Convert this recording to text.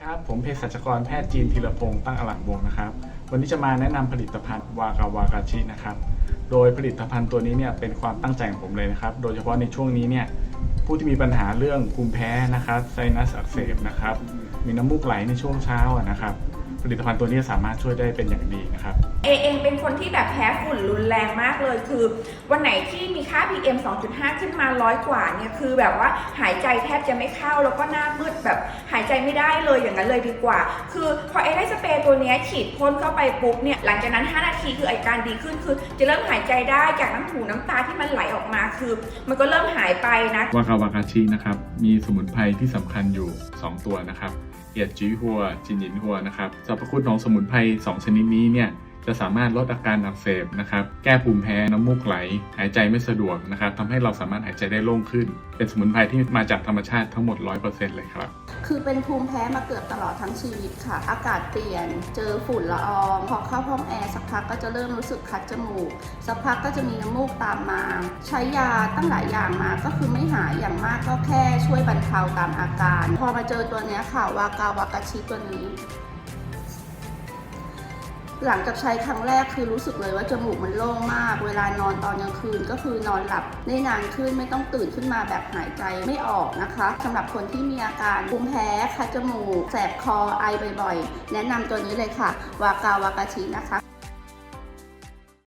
ครับ ผมเภสัชกรแพทย์จีนธีรพงศ์ตั้งอลังวงนะครับ วันนี้จะมาแนะนำผลิตภัณฑ์วากาวากาชินะครับ โดยผลิตภัณฑ์ตัวนี้เนี่ยเป็นความตั้งใจของผมเลยนะครับ โดยเฉพาะในช่วงนี้เนี่ยผู้ที่มีปัญหาเรื่องภูมิแพ้นะครับไซนัสอักเสบนะครับ มีน้ำมูกไหลในช่วงเช้านะครับ ผลิตภัณฑ์ตัวนี้สามารถช่วยได้เป็นอย่างดีนะครับ เอเองเป็นคนที่แบบแพ้ฝุ่นรุนแรงมากเลย คือวันไหนที่มีค่า PM 2.5 ขึ้นมาร้อยกว่าเนี่ยคือแบบว่าหายใจแทบจะไม่เข้าแล้วก็หน้ามืดแบบหายใจไม่ได้เลยอย่างนั้นเลยดีกว่า คือพอเอได้สเปรย์ตัวเนี้ยฉีดพ่นเข้าไปปุ๊บเนี่ยหลังจากนั้น 5 นาทีคืออาการดีขึ้นคือ จะเริ่มหายใจได้จากน้ำหูน้ำตาที่มันไหลออกมาคือ มันก็เริ่มหายไปนะวากาวากาชินะครับมีสมุนไพรที่สำคัญอยู่ 2 ตัวนะครับ เอียดจีหัวจินหยินหัวนะครับสรรพคุณของสมุนไพร2 ชนิดนี้เนี่ยจะสามารถลดอาการอักเสบนะครับ แก้ภูมิแพ้ น้ำมูกไหล หายใจไม่สะดวกนะครับทำให้เราสามารถหายใจได้โล่งขึ้น เป็นสมุนไพรที่มาจากธรรมชาติทั้งหมด 100%เลยครับ คือเป็นภูมิแพ้มาเกือบตลอดทั้งชีวิตค่ะ อากาศเปลี่ยน เจอฝุ่นละออง พอเข้าห้องแอร์สักพักก็จะเริ่มรู้สึกคัดจมูก สักพักก็จะมีน้ำมูกตามมา ใช้ยาตั้งหลายอย่างมาก็คือไม่หายอย่างมากก็แค่ช่วยบรรเทาตามอาการ พอมาเจอตัวนี้ค่ะ วากาวากาชิตัวนี้ หลังจากใช้ครั้งแรกคือรู้สึกเลยว่าจมูกมันโล่งมาก เวลานอนตอนกลางคืนก็คือนอนหลับได้นานขึ้นไม่ต้องตื่นขึ้นมาแบบหายใจไม่ออกนะคะสำหรับคนที่มีอาการภูมิแพ้คัดจมูก แสบคอไอบ่อยๆ แนะนำตัวนี้เลยค่ะ วากาวากาชินะคะ